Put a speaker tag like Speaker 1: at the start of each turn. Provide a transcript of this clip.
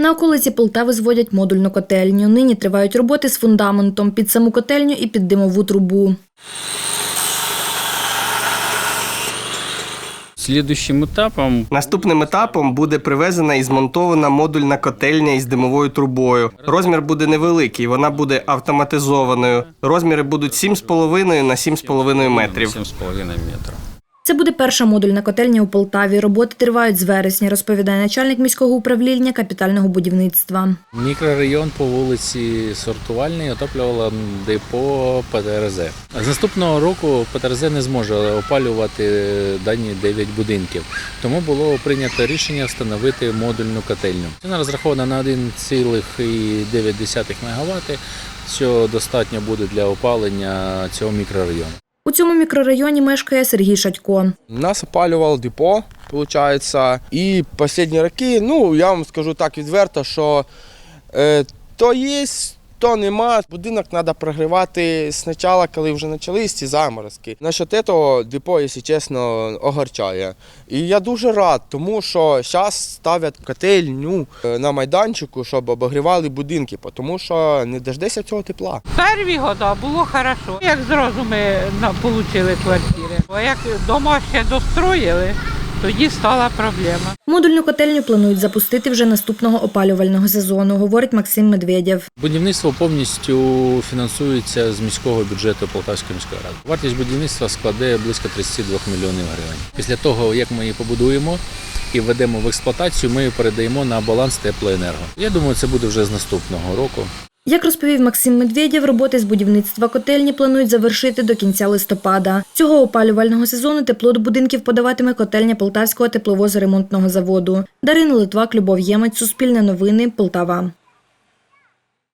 Speaker 1: На околиці Полтави зводять модульну котельню. Нині тривають роботи з фундаментом під саму котельню і під димову трубу.
Speaker 2: Етапом
Speaker 3: Наступним етапом буде привезена і змонтована модульна котельня із димовою трубою. Розмір буде невеликий, вона буде автоматизованою. Розміри будуть 7,5 на 7,5 метрів.
Speaker 2: 7,5 метрів.
Speaker 1: Це буде перша модульна котельня у Полтаві. Роботи тривають з вересня, розповідає начальник міського управління капітального будівництва.
Speaker 4: Мікрорайон по вулиці Сортувальній отоплювала депо ПТРЗ. З наступного року ПТРЗ не зможе опалювати дані 9 будинків. Тому було прийнято рішення встановити модульну котельню. Вона розрахована на 1,9 МВт, що достатньо буде для опалення цього мікрорайону.
Speaker 1: Цьому мікрорайоні мешкає Сергій Шатько.
Speaker 5: Нас опалював депо, виходить. І останні роки, ну я вам скажу так відверто, що е, то є, то нема. Будинок треба прогрівати спочатку, коли вже почались ці заморозки. Насчет цього депо, якщо чесно, огорчає. І я дуже рад, тому що зараз ставлять котельню е, на майданчику, щоб обогрівали будинки, тому що не дождеться цього тепла.
Speaker 6: Перві года було хорошо. Як зразу ми отримали квартири. А як дома ще достроїли, тоді стала проблема.
Speaker 1: Модульну котельню планують запустити вже наступного опалювального сезону, говорить Максим Медведєв.
Speaker 4: Будівництво повністю фінансується з міського бюджету Полтавської міської ради. Вартість будівництва складе близько 32 мільйонів гривень. Після того, як ми її побудуємо і введемо в експлуатацію, ми її передаємо на баланс теплоенерго. Я думаю, це буде вже з наступного року.
Speaker 1: Як розповів Максим Медведєв, роботи з будівництва котельні планують завершити до кінця листопада. Цього опалювального сезону тепло до будинків подаватиме котельня Полтавського тепловозоремонтного заводу. Дарина Литвак, Любов Ємець, Суспільне новини, Полтава.